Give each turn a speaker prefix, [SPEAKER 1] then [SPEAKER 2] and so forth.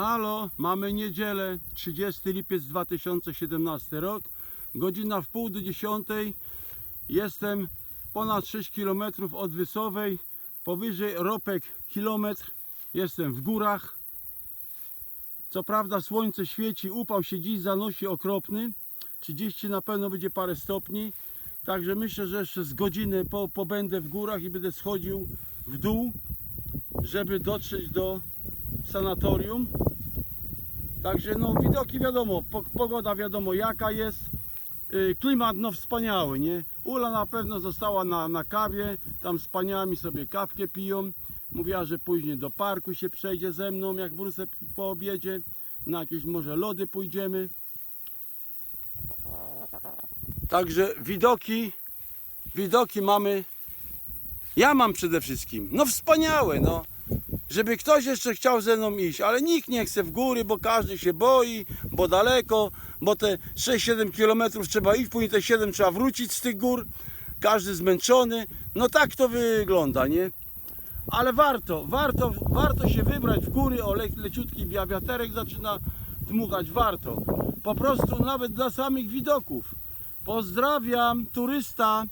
[SPEAKER 1] Halo, mamy niedzielę, 30 lipiec 2017 rok, godzina w pół do dziesiątej. Jestem ponad 6 km od Wysowej, powyżej Ropek kilometr. Jestem w górach. Co prawda słońce świeci, upał się dziś zanosi okropny. 30 na pewno będzie parę stopni. Także myślę, że jeszcze z godziny po, pobędę w górach i będę schodził w dół, żeby dotrzeć do sanatorium. Także no widoki wiadomo, po, pogoda wiadomo jaka jest. Yy, klimat no wspaniały, nie? Ula na pewno została na, na kawie, tam z paniami sobie kawkę piją. Mówiła, że później do parku się przejdzie ze mną, jak wrócę po obiedzie. Na jakieś może lody pójdziemy. Także widoki, widoki mamy. Ja mam przede wszystkim. No wspaniałe, no. Żeby ktoś jeszcze chciał ze mną iść, ale nikt nie chce w góry, bo każdy się boi, bo daleko, bo te 6-7 km trzeba iść, później te 7 trzeba wrócić z tych gór. Każdy zmęczony. No tak to wygląda, nie? Ale warto, warto, warto się wybrać w góry, o le, leciutki wia- wiaterek zaczyna dmuchać, warto. Po prostu nawet dla samych widoków. Pozdrawiam, turysta.